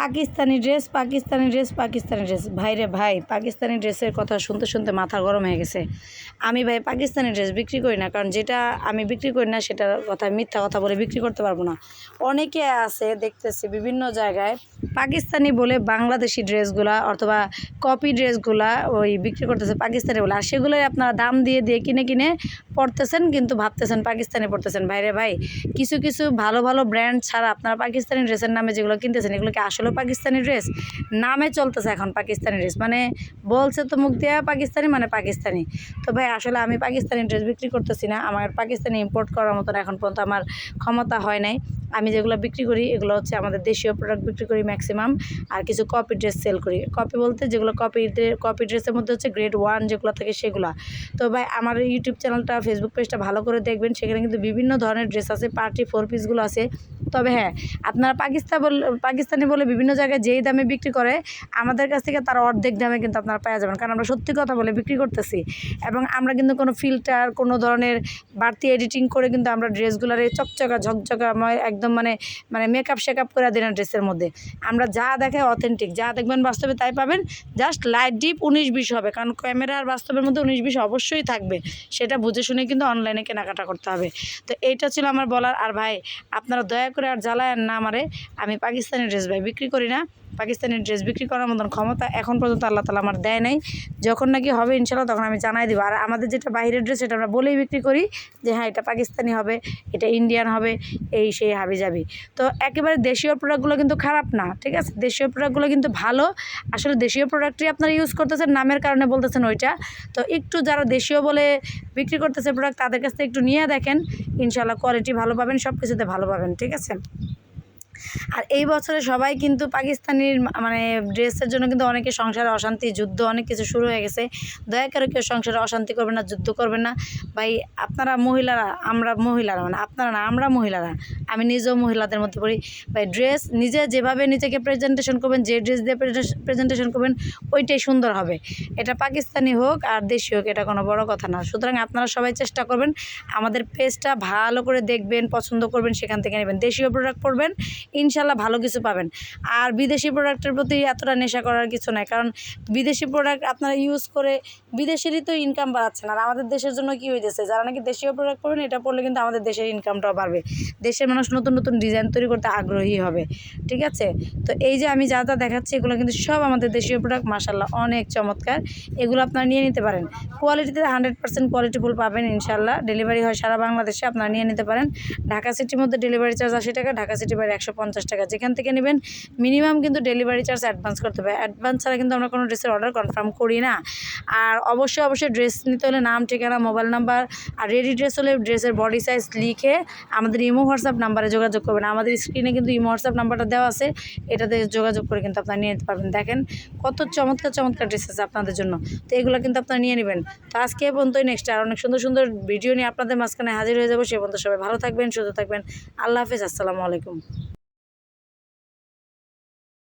Pakistani dress Pakistani dress Pakistani dress. ভাই রে ভাই, পাকিস্তানি ড্রেসের কথা শুনতে শুনতে মাথা গরম হয়ে গেছে। আমি ভাই পাকিস্তানি ড্রেস বিক্রি করি না, কারণ যেটা আমি বিক্রি করি না সেটার কথা মিথ্যা কথা বলে বিক্রি করতে পারব না। অনেকে আছে, দেখতেছি বিভিন্ন জায়গায় পাকিস্তানি বলে বাংলাদেশি ড্রেসগুলা অথবা কপি ড্রেসগুলা ওই বিক্রি করতেছে পাকিস্তানি বলে। আর সেগুলোই আপনারা দাম দিয়ে দিয়ে কিনে কিনে পড়তেছেন কিন্তু ভাবতেছেন পাকিস্তানি পড়তেছেন ভাইরে ভাই, কিছু কিছু ভালো ভালো ব্র্যান্ড ছাড়া আপনারা পাকিস্তানি ড্রেসের নামে যেগুলো কিনতেছেন, এগুলো কি আসলে পাকিস্তানি ড্রেস নামে চলতেছে এখন পাকিস্তানি ড্রেস মানে বলছে তো মুখ দেওয়া পাকিস্তানি মানে পাকিস্তানি। তো ভাই, আসলে আমি পাকিস্তানি ড্রেস বিক্রি করতেছি না। আমার পাকিস্তানি ইম্পোর্ট করার মতন এখন পর্যন্ত আমার ক্ষমতা হয় নাই। আমি যেগুলো বিক্রি করি, এগুলো হচ্ছে আমাদের দেশীয় প্রোডাক্ট বিক্রি করি ম্যাক্সিমাম আর কিছু কপি ড্রেস সেল করি। কপি বলতে যেগুলো কপি কপি ড্রেসের মধ্যে হচ্ছে গ্রেড ওয়ান যেগুলো থাকে সেগুলো। তো ভাই, আমার ইউটিউব চ্যানেলটা ফেসবুক পেজটা ভালো করে দেখবেন, সেখানে কিন্তু বিভিন্ন ধরনের ড্রেস আছে পার্টি ফোর পিসগুলো আছে। তবে হ্যাঁ আপনারা পাকিস্তান বল, পাকিস্তানি বলে বিভিন্ন জায়গায় যেই দামে বিক্রি করে, আমাদের কাছ থেকে তার অর্ধেক দামে কিন্তু আপনারা পাওয়া যাবেন। কারণ আমরা সত্যি কথা বলে বিক্রি করতেছি এবং আমরা কিন্তু কোনো ফিল্টার কোনো ধরনের বাড়তি এডিটিং করে কিন্তু আমরা ড্রেসগুলোর এই চকচকা, ঝকঝকাময় একদম মানে মানে মেকআপ শেকআপ করে দিই না ড্রেসের মধ্যে। আমরা যা দেখে অথেন্টিক যা দেখবেন বাস্তবে তাই পাবেন। জাস্ট লাইট ডিপ উনিশ বিশ হবে, কারণ ক্যামেরা আর বাস্তবের মধ্যে উনিশ বিশ অবশ্যই থাকবে। সেটা বুঝে শুনে কিন্তু অনলাইনে কেনাকাটা করতে হবে। তো এইটা ছিল আমার বলার। আর ভাই, আপনারা দয়া করে আর জ্বালায়েন না মারে আমি পাকিস্তানি ড্রেস ভাই বিক্রি করি না। পাকিস্তানি ড্রেস বিক্রি করার মতন ক্ষমতা এখন পর্যন্ত আল্লাহ তালা আমার দেয় নাই। যখন নাকি হবে ইনশাল্লাহ তখন আমি জানাই দিব। আর আমাদের যেটা বাইরের ড্রেস, সেটা আমরা বলেই বিক্রি করি যে হ্যাঁ এটা পাকিস্তানি হবে, এটা ইন্ডিয়ান হবে, এই সেই হাবি যাবি তো একেবারে দেশীয় প্রোডাক্টগুলো কিন্তু খারাপ না, ঠিক আছে? দেশীয় প্রোডাক্টগুলো কিন্তু ভালো। আসলে দেশীয় প্রোডাক্টই আপনারা ইউজ করতেছেন, নামের কারণে বলতেছেন ওইটা। তো একটু যারা দেশীয় বলে বিক্রি করতেছে প্রোডাক্ট তাদের কাছ থেকে একটু নিয়ে দেখেন। ইনশাল্লাহ কোয়ালিটি ভালো পাবেন সব কিছুতে ভালো পাবেন, ঠিক আছে? আর এই বছরে সবাই কিন্তু পাকিস্তানির মানে ড্রেসের জন্য কিন্তু অনেকে সংসারে অশান্তি, যুদ্ধ, অনেক কিছু শুরু হয়ে গেছে। দয়া করে কেউ সংসারে অশান্তি করবেন না, যুদ্ধ করবেন না। ভাই, আপনারা মহিলারা, আমরা মহিলারা মানে আপনারা না, আমরা মহিলারা, আমি নিজেও মহিলাদের মধ্যে পড়ি। ভাই, ড্রেস নিজে যেভাবে নিজেকে প্রেজেন্টেশন করবেন, যে ড্রেস দিয়ে প্রেজেন্টেশন করবেন, ওইটাই সুন্দর হবে। এটা পাকিস্তানি হোক আর দেশি হোক, এটা কোনো বড় কথা না। সুতরাং আপনারা সবাই চেষ্টা করবেন, আমাদের পেজটা ভালো করে দেখবেন, পছন্দ করবেন, সেখান থেকে নেবেন। দেশীয় প্রোডাক্ট পড়বেন ইনশাল্লাহ ভালো কিছু পাবেন। আর বিদেশি প্রোডাক্টের প্রতি এতটা নেশা করার কিছু নাই, কারণ বিদেশি প্রোডাক্ট আপনারা ইউজ করে বিদেশেরই তো ইনকাম বাড়াচ্ছেন। আর আমাদের দেশের জন্য কী হইতেছে, যারা নাকি দেশীয় প্রোডাক্ট পড়বেন এটা পড়লে কিন্তু আমাদের দেশের ইনকামটাও বাড়বে। দেশের মানুষ নতুন নতুন ডিজাইন তৈরি করতে আগ্রহী হবে, ঠিক আছে? তো এই যে আমি যা যা দেখাচ্ছি, এগুলো কিন্তু সব আমাদের দেশীয় প্রোডাক্ট মাসাল্লাহ অনেক চমৎকার। এগুলো আপনারা নিয়ে নিতে পারেন। কোয়ালিটিতে হান্ড্রেড পার্সেন্ট কোয়ালিটিফুল পাবেন ইনশাল্লাহ ডেলিভারি হয় সারা বাংলাদেশে, আপনারা নিয়ে নিতে পারেন। ঢাকা সিটির মধ্যে ডেলিভারি চার্জ আশি টাকা, ঢাকা সিটি বাইরে একশো পঞ্চাশ টাকা। যেখান থেকে নেবেন মিনিমাম কিন্তু ডেলিভারি চার্জ অ্যাডভান্স করতে হবে। অ্যাডভান্স ছাড়া কিন্তু আমরা কোনো ড্রেসের অর্ডার কনফার্ম করি না। আর অবশ্যই অবশ্যই ড্রেস নিতে হলে নাম, ঠিকানা, মোবাইল নাম্বার আর রেডি ড্রেস হলে ড্রেসের বডি সাইজ লিখে আমাদের ইমো, হোয়াটসঅ্যাপ নাম্বারে যোগাযোগ করবেন। আমাদের স্ক্রিনে কিন্তু ইমো, হোয়াটসঅ্যাপ নাম্বারটা দেওয়া আছে। এটাতে যোগাযোগ করে কিন্তু আপনারা নিয়ে নিতে পারবেন। দেখেন কত চমৎকার চমৎকার ড্রেস আছে আপনাদের জন্য। তো এগুলো কিন্তু আপনারা নিয়ে নেবেন। তো আজকে এ পর্যন্তই নেক্সট আর অনেক সুন্দর সুন্দর ভিডিও নিয়ে আপনাদের মাঝখানে হাজির হয়ে যাব। সে পর্যন্ত সবাই ভালো থাকবেন, সুস্থ থাকবেন। আল্লাহ হাফিজ। আসসালামু আলাইকুম।